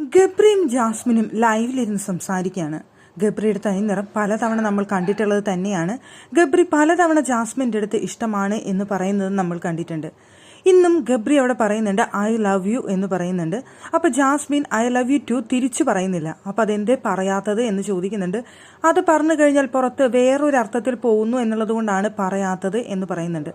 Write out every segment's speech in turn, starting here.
ഗബ്രിയും ജാസ്മിനും ലൈവിലിരുന്ന് സംസാരിക്കുകയാണ്. ഗബ്രിയുടെ തനിനിറം പലതവണ നമ്മൾ കണ്ടിട്ടുള്ളത് തന്നെയാണ്. ഗബ്രി പലതവണ ജാസ്മിന്റെ അടുത്ത് ഇഷ്ടമാണ് എന്ന് പറയുന്നത് നമ്മൾ കണ്ടിട്ടുണ്ട്. ഇന്നും ഗബ്രി അവിടെ പറയുന്നുണ്ട് ഐ ലവ് യു എന്ന് പറയുന്നുണ്ട്. അപ്പോൾ Jasmine I love you too തിരിച്ചു പറയുന്നില്ല. അപ്പോൾ അതെന്തേ പറയാത്തത് എന്ന് ചോദിക്കുന്നുണ്ട്. അത് പറഞ്ഞു കഴിഞ്ഞാൽ പുറത്ത് വേറൊരു അർത്ഥത്തിൽ പോകുന്നു എന്നുള്ളത് കൊണ്ടാണ് പറയാത്തത് എന്ന് പറയുന്നുണ്ട്.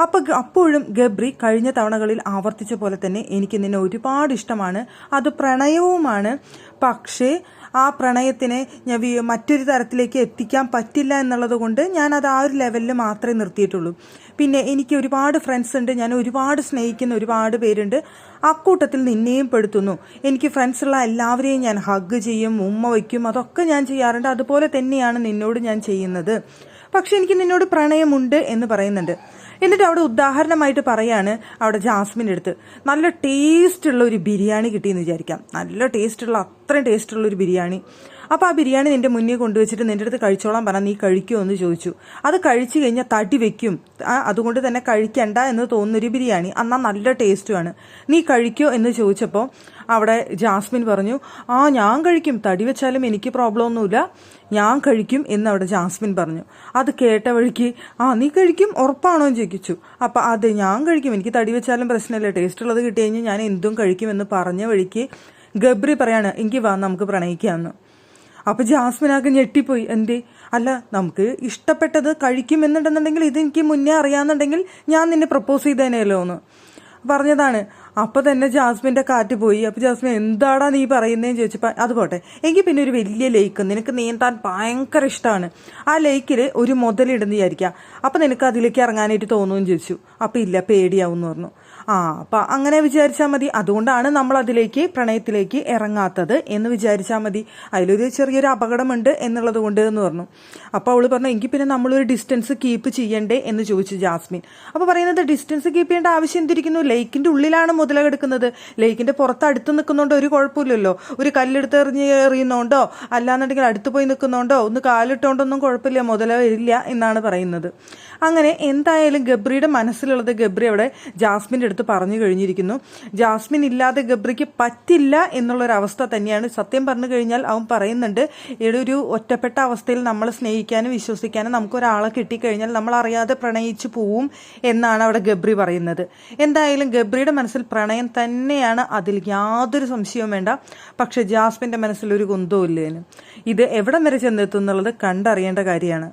അപ്പോൾ അപ്പോഴും ഗബ്രി കഴിഞ്ഞ തവണകളിൽ ആവർത്തിച്ച പോലെ തന്നെ എനിക്ക് നിന്നെ ഒരുപാട് ഇഷ്ടമാണ്. അത് പ്രണയവുമാണ്. പക്ഷേ ആ പ്രണയത്തിനെ ഞാൻ മറ്റൊരു തരത്തിലേക്ക് എത്തിക്കാൻ പറ്റില്ല എന്നുള്ളത് കൊണ്ട് ഞാൻ അത് ആ ഒരു ലെവലിൽ മാത്രമേ നിർത്തിയിട്ടുള്ളൂ. പിന്നെ എനിക്ക് ഒരുപാട് ഫ്രണ്ട്സ് ഉണ്ട്. ഞാൻ ഒരുപാട് സ്നേഹിക്കുന്ന ഒരുപാട് പേരുണ്ട്. അക്കൂട്ടത്തിൽ നിന്നെയും പെടുത്തുന്നു. എനിക്ക് ഫ്രണ്ട്സുള്ള എല്ലാവരെയും ഞാൻ ഹഗ് ചെയ്യും ഉമ്മ വയ്ക്കും. അതൊക്കെ ഞാൻ ചെയ്യാറുണ്ട്. അതുപോലെ തന്നെയാണ് നിന്നോട് ഞാൻ ചെയ്യുന്നത്. പക്ഷെ എനിക്ക് നിന്നോട് പ്രണയമുണ്ട് എന്ന് പറയുന്നുണ്ട്. എന്നിട്ട് അവിടെ ഉദാഹരണമായിട്ട് പറയാണ് അവിടെ ജാസ്മിന്റെ അടുത്ത് നല്ല ടേസ്റ്റ് ഉള്ള ഒരു ബിരിയാണി കിട്ടിയെന്ന് വിചാരിക്കാം. നല്ല ടേസ്റ്റുള്ള അത്രയും ടേസ്റ്റുള്ള ഒരു ബിരിയാണി. അപ്പോൾ ആ ബിരിയാണി നിന്റെ മുന്നിൽ കൊണ്ടുവച്ചിട്ട് നിന്റെ അടുത്ത് കഴിച്ചോളാൻ പറഞ്ഞാൽ നീ കഴിക്കുമോ എന്ന് ചോദിച്ചു. അത് കഴിച്ചു കഴിഞ്ഞാൽ തടി വെക്കും. അതുകൊണ്ട് തന്നെ കഴിക്കണ്ട എന്ന് തോന്നുന്നൊരു ബിരിയാണി. എന്നാൽ നല്ല ടേസ്റ്റുമാണ് നീ കഴിക്കോ എന്ന് ചോദിച്ചപ്പോൾ അവിടെ ജാസ്മിൻ പറഞ്ഞു ആ ഞാൻ കഴിക്കും. തടി വെച്ചാലും എനിക്ക് പ്രോബ്ലം ഒന്നുമില്ല. ഞാൻ കഴിക്കും എന്ന് അവിടെ ജാസ്മിൻ പറഞ്ഞു. അത് കേട്ട വഴിക്ക് ആ നീ കഴിക്കും. ഉറപ്പാണോ? എന്ന് ചോദിച്ചു. അപ്പം അതെ ഞാൻ കഴിക്കും. എനിക്ക് തടി വെച്ചാലും പ്രശ്നമില്ല. ടേസ്റ്റ് ഉള്ളത് കിട്ടി കഴിഞ്ഞാൽ ഞാൻ എന്തും കഴിക്കുമെന്ന് പറഞ്ഞ വഴിക്ക് ഗബ്രി പറയാണ് എങ്കിൽ വാ നമുക്ക് പ്രണയിക്കാമെന്ന് അപ്പൊ ജാസ്മിനാകെ ഞെട്ടിപ്പോയി. എന്തേ? അല്ല നമുക്ക് ഇഷ്ടപ്പെട്ടത് കഴിക്കുമെന്നുണ്ടെന്നുണ്ടെങ്കിൽ ഇത് എനിക്ക് മുന്നേ അറിയാന്നുണ്ടെങ്കിൽ ഞാൻ നിന്നെ പ്രപ്പോസ് ചെയ്തേനല്ലോ എന്ന് പറഞ്ഞതാണ്. അപ്പൊ തന്നെ ജാസ്മിന്റെ കാറ്റ് പോയി. അപ്പൊ ജാസ്മിൻ എന്താടാ നീ പറയുന്നതെന്ന് ചോദിച്ചപ്പോ അത് പോട്ടെ. എനിക്ക് പിന്നെ ഒരു വലിയ ലേക്ക് നിനക്ക് നീന്താൻ ഭയങ്കര ഇഷ്ടമാണ് ആ ലേക്കിൽ ഒരു മുതലിടുന്ന വിചാരിക്കാം അപ്പൊ നിനക്ക് അതിലേക്ക് ഇറങ്ങാനായിട്ട് തോന്നുമെന്ന് ചോദിച്ചു. അപ്പൊ ഇല്ല പേടിയാവും എന്ന് പറഞ്ഞു. ആ അപ്പൊ അങ്ങനെ വിചാരിച്ചാൽ മതി. അതുകൊണ്ടാണ് നമ്മൾ അതിലേക്ക് പ്രണയത്തിലേക്ക് ഇറങ്ങാത്തത് എന്ന് വിചാരിച്ചാൽ മതി. അതിലൊരു ചെറിയൊരു അപകടമുണ്ട് എന്നുള്ളത് കൊണ്ട് എന്ന് പറഞ്ഞു. അപ്പോൾ അവൾ പറഞ്ഞു എങ്കിൽ പിന്നെ നമ്മളൊരു ഡിസ്റ്റൻസ് കീപ്പ് ചെയ്യണ്ടേ? എന്ന് ചോദിച്ചു ജാസ്മിൻ. അപ്പോൾ പറയുന്നത് ഡിസ്റ്റൻസ് കീപ്പ് ചെയ്യേണ്ട ആവശ്യം എന്തിരിക്കുന്നു? ലേക്കിന്റെ ഉള്ളിലാണ് മുതലെടുക്കുന്നത് ലൈക്കിന്റെ പുറത്ത് അടുത്ത് നിൽക്കുന്നതുകൊണ്ട് ഒരു കുഴപ്പമില്ലല്ലോ. ഒരു കല്ലെടുത്ത് എറിഞ്ഞ് എറിയുന്നോണ്ടോ? അല്ലാന്നുണ്ടെങ്കിൽ അടുത്ത് പോയി നിൽക്കുന്നോണ്ടോ? ഒന്ന് കാലിട്ടോണ്ടൊന്നും കുഴപ്പമില്ല. മുതല വരില്ല എന്നാണ് പറയുന്നത്. അങ്ങനെ എന്തായാലും ഗബ്രിയുടെ മനസ്സിലുള്ളത് ഗബ്രി അവിടെ ജാസ്മിന്റെ പറഞ്ഞു കഴിഞ്ഞിരിക്കുന്നു. ജാസ്മിൻ ഇല്ലാതെ ഗബ്രിക്ക് പറ്റില്ല എന്നുള്ളൊരവസ്ഥ തന്നെയാണ്. സത്യം പറഞ്ഞു കഴിഞ്ഞാൽ അവൻ പറയുന്നുണ്ട് ഒരു ഒറ്റപ്പെട്ട അവസ്ഥയിൽ നമ്മൾ സ്നേഹിക്കാനും വിശ്വസിക്കാനും നമുക്കൊരാളെ കിട്ടിക്കഴിഞ്ഞാൽ നമ്മൾ അറിയാതെ പ്രണയിച്ചു പോവും എന്നാണ് അവിടെ ഗബ്രി പറയുന്നത്. എന്തായാലും ഗബ്രിയുടെ മനസ്സിൽ പ്രണയം തന്നെയാണ്. അതിൽ യാതൊരു സംശയവും വേണ്ട. പക്ഷെ ജാസ്മിന്റെ മനസ്സിൽ ഒരു കുന്തവും ഇല്ലേനും ഇത് എവിടം വരെ ചെന്നെത്തും എന്നുള്ളത് കണ്ടറിയേണ്ട കാര്യമാണ്.